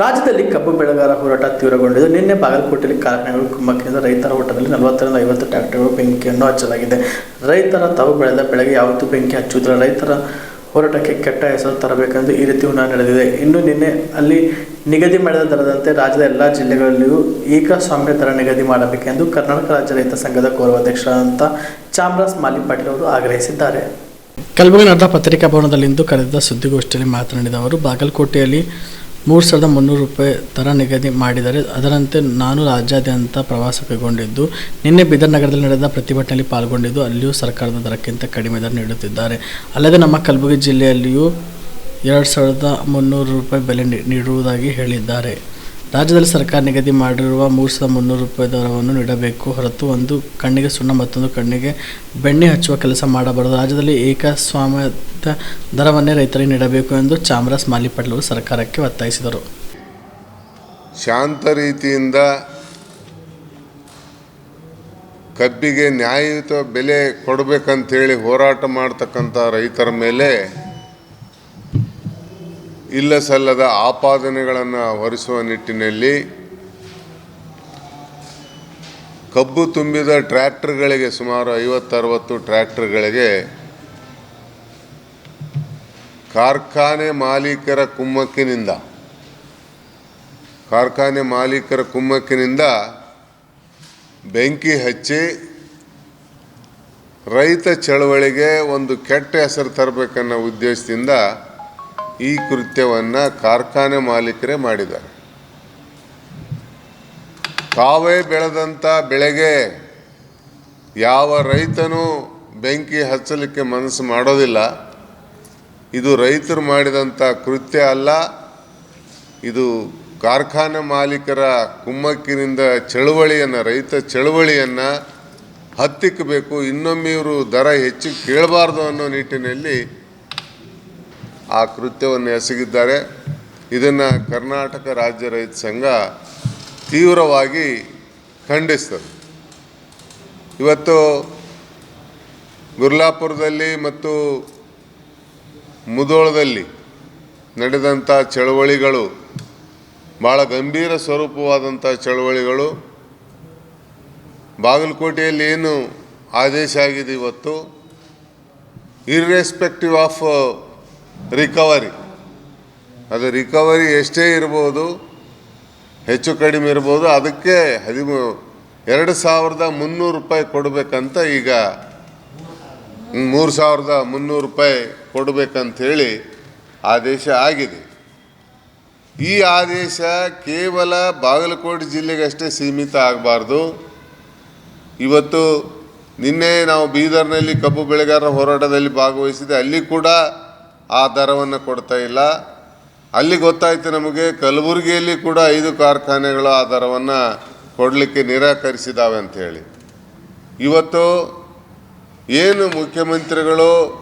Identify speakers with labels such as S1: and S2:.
S1: ರಾಜ್ಯದಲ್ಲಿ ಕಬ್ಬು ಬೆಳೆಗಾರ ಹೋರಾಟ ತೀವ್ರಗೊಂಡಿದೆ ನಿನ್ನೆ ಬಾಗಲಕೋಟೆಯಲ್ಲಿ ಕಾರ್ಖಾನೆಗಳು ಕುಮ್ಮಕ್ಕಿನಿಂದ ರೈತರ ಓಟದಲ್ಲಿ ನಲವತ್ತರಿಂದ ಐವತ್ತು ಟ್ರ್ಯಾಕ್ಟರ್ಗಳು ಬೆಂಕಿಯನ್ನು ಹಚ್ಚಲಾಗಿದೆ. ರೈತರ ತಾವು ಬೆಳೆದ ಬೆಳೆಗೆ ಯಾವತ್ತೂ ಬೆಂಕಿ ಹಚ್ಚುವುದಿಲ್ಲ. ರೈತರ ಹೋರಾಟಕ್ಕೆ ಕೆಟ್ಟ ಹೆಸರು ತರಬೇಕೆಂದು ಈ ರೀತಿ ಹುನ್ನಾರ ನಡೆದಿದೆ ಇನ್ನು ನಿನ್ನೆ ಅಲ್ಲಿ ನಿಗದಿ ಮಾಡಿದ ದರದಂತೆ ರಾಜ್ಯದ ಎಲ್ಲ ಜಿಲ್ಲೆಗಳಲ್ಲಿಯೂ ಏಕಸ್ವಾಮ್ಯ ದರ ನಿಗದಿ ಮಾಡಬೇಕೆಂದು ಕರ್ನಾಟಕ ರಾಜ್ಯ ರೈತ ಸಂಘದ ಗೌರವಾಧ್ಯಕ್ಷರಾದಂಥ ಚಾಮರಾಜ್ ಮಾಲಿ ಪಾಟೀಲ್ ಅವರು ಆಗ್ರಹಿಸಿದ್ದಾರೆ. ಕಲಬುರಗಿ ನಡೆದ ಪತ್ರಿಕಾ ಭವನದಲ್ಲಿಂದು ಕರೆದ ಸುದ್ದಿಗೋಷ್ಠಿಯಲ್ಲಿ ಮಾತನಾಡಿದ ಅವರು, ಬಾಗಲಕೋಟೆಯಲ್ಲಿ ಮೂರು ಸಾವಿರದ ಮುನ್ನೂರು ರೂಪಾಯಿ ದರ ನಿಗದಿ ಮಾಡಿದರೆ ಅದರಂತೆ ನಾನು ರಾಜ್ಯಾದ್ಯಂತ ಪ್ರವಾಸ ಕೈಗೊಂಡಿದ್ದು. ನಿನ್ನೆ ಬೀದರ್ ನಗರದಲ್ಲಿ ನಡೆದ ಪ್ರತಿಭಟನೆಯಲ್ಲಿ ಪಾಲ್ಗೊಂಡಿದ್ದು ಅಲ್ಲಿಯೂ ಸರ್ಕಾರದ ದರಕ್ಕಿಂತ ಕಡಿಮೆ ದರ ನೀಡುತ್ತಿದ್ದಾರೆ. ಅಲ್ಲದೆ ನಮ್ಮ ಕಲಬುರಗಿ ಜಿಲ್ಲೆಯಲ್ಲಿಯೂ ಎರಡು ಸಾವಿರದ ಮುನ್ನೂರು ರೂಪಾಯಿ ಬೆಲೆ ನೀಡುವುದಾಗಿ ಹೇಳಿದ್ದಾರೆ. ರಾಜ್ಯದಲ್ಲಿ ಸರ್ಕಾರ ನಿಗದಿ ಮಾಡಿರುವ ಮೂರು ಸಾವಿರದ ಮುನ್ನೂರು ರೂಪಾಯಿ ದರವನ್ನು ನೀಡಬೇಕು. ಹೊರತು ಒಂದು ಕಣ್ಣಿಗೆ ಸುಣ್ಣ ಮತ್ತೊಂದು ಕಣ್ಣಿಗೆ ಬೆಣ್ಣೆ ಹಚ್ಚುವ ಕೆಲಸ ಮಾಡಬಾರದು. ರಾಜ್ಯದಲ್ಲಿ ಏಕಸ್ವಾಮ್ಯದ ದರವನ್ನೇ ರೈತರಿಗೆ ನೀಡಬೇಕು ಎಂದು ಚಾಮರಾಜ್ ಮಾಲಿಪಾಟೀಲ್ ಸರ್ಕಾರಕ್ಕೆ ಒತ್ತಾಯಿಸಿದರು.
S2: ಶಾಂತ ರೀತಿಯಿಂದ ಕಬ್ಬಿಗೆ ನ್ಯಾಯಯುತ ಬೆಲೆ ಕೊಡಬೇಕಂತೇಳಿ ಹೋರಾಟ ಮಾಡ್ತಕ್ಕಂಥ ರೈತರ ಮೇಲೆ ಇಲ್ಲ ಸಲ್ಲದ ಆಪಾದನೆಗಳನ್ನು ಹೊರಿಸುವ ನಿಟ್ಟಿನಲ್ಲಿ ಕಬ್ಬು ತುಂಬಿದ ಟ್ರ್ಯಾಕ್ಟರ್ಗಳಿಗೆ ಸುಮಾರು ಐವತ್ತರವತ್ತು ಟ್ರ್ಯಾಕ್ಟರ್ಗಳಿಗೆ ಕಾರ್ಖಾನೆ ಮಾಲೀಕರ ಕುಮ್ಮಕ್ಕಿನಿಂದ, ಕಾರ್ಖಾನೆ ಮಾಲೀಕರ ಕುಮ್ಮಕ್ಕಿನಿಂದ ಬೆಂಕಿ ಹಚ್ಚಿ ರೈತ ಚಳವಳಿಗೆ ಒಂದು ಕೆಟ್ಟ ಹೆಸರು ತರಬೇಕನ್ನೋ ಉದ್ದೇಶದಿಂದ ಈ ಕೃತ್ಯವನ್ನು ಕಾರ್ಖಾನೆ ಮಾಲೀಕರೇ ಮಾಡಿದ್ದಾರೆ. ತಾವೇ ಬೆಳೆದಂಥ ಬೆಳೆಗೆ ಯಾವ ರೈತನೂ ಬೆಂಕಿ ಹಚ್ಚಲಿಕ್ಕೆ ಮನಸ್ಸು ಮಾಡೋದಿಲ್ಲ. ಇದು ರೈತರು ಮಾಡಿದಂಥ ಕೃತ್ಯ ಅಲ್ಲ. ಇದು ಕಾರ್ಖಾನೆ ಮಾಲೀಕರ ಕುಮ್ಮಕ್ಕಿನಿಂದ ಚಳುವಳಿಯನ್ನು, ರೈತ ಚಳುವಳಿಯನ್ನು ಹತ್ತಿಕ್ಕಬೇಕು ಇನ್ನೊಮ್ಮೆ ಇವರು ದರ ಹೆಚ್ಚು ಕೇಳಬಾರ್ದು ಅನ್ನೋ ನಿಟ್ಟಿನಲ್ಲಿ ಆ ಕೃತ್ಯವನ್ನು ಎಸಗಿದ್ದಾರೆ. ಇದನ್ನು ಕರ್ನಾಟಕ ರಾಜ್ಯ ರೈತ ಸಂಘ ತೀವ್ರವಾಗಿ ಖಂಡಿಸ್ತದೆ. ಇವತ್ತು ಗುರ್ಲಾಪುರದಲ್ಲಿ ಮತ್ತು ಮುದೋಳದಲ್ಲಿ ನಡೆದಂಥ ಚಳವಳಿಗಳು ಭಾಳ ಗಂಭೀರ ಸ್ವರೂಪವಾದಂಥ ಚಳವಳಿಗಳು, ಬಾಗಲಕೋಟೆಯಲ್ಲಿ ಏನು ಆದೇಶ ಆಗಿದೆ ಇವತ್ತು ಇರ್ರೆಸ್ಪೆಕ್ಟಿವ್ ಆಫ್ ರಿಕವರಿ ಅದು ರಿಕವರಿ ಎಷ್ಟೇ ಇರ್ಬೋದು, ಹೆಚ್ಚು ಕಡಿಮೆ ಇರ್ಬೋದು, ಅದಕ್ಕೆ ಹದಿಮೂ, ಎರಡು ಸಾವಿರದ ಮುನ್ನೂರು ರೂಪಾಯಿ ಕೊಡಬೇಕಂತ ಈಗ ಮೂರು ಸಾವಿರದ ಮುನ್ನೂರು ರೂಪಾಯಿ ಕೊಡಬೇಕಂಥೇಳಿ ಆದೇಶ ಆಗಿದೆ. ಈ ಆದೇಶ ಕೇವಲ ಬಾಗಲಕೋಟೆ ಜಿಲ್ಲೆಗಷ್ಟೇ ಸೀಮಿತ ಆಗಬಾರ್ದು. ಇವತ್ತು ನಿನ್ನೆ ನಾವು ಬೀದರ್ನಲ್ಲಿ ಕಬ್ಬು ಬೆಳೆಗಾರರ ಹೋರಾಟದಲ್ಲಿ ಭಾಗವಹಿಸಿದೆ ಅಲ್ಲಿ ಕೂಡ ಆ ದರವನ್ನು ಕೊಡ್ತಾ ಇಲ್ಲ. ಅಲ್ಲಿ ಗೊತ್ತಾಯಿತು ನಮಗೆ ಕಲಬುರಗಿಯಲ್ಲಿ ಕೂಡ ಐದು ಕಾರ್ಖಾನೆಗಳು ಆ ದರವನ್ನು ಕೊಡಲಿಕ್ಕೆ ನಿರಾಕರಿಸಿದಾವೆ ಅಂತ ಹೇಳಿ. ಇವತ್ತು ಏನು ಮುಖ್ಯಮಂತ್ರಿಗಳು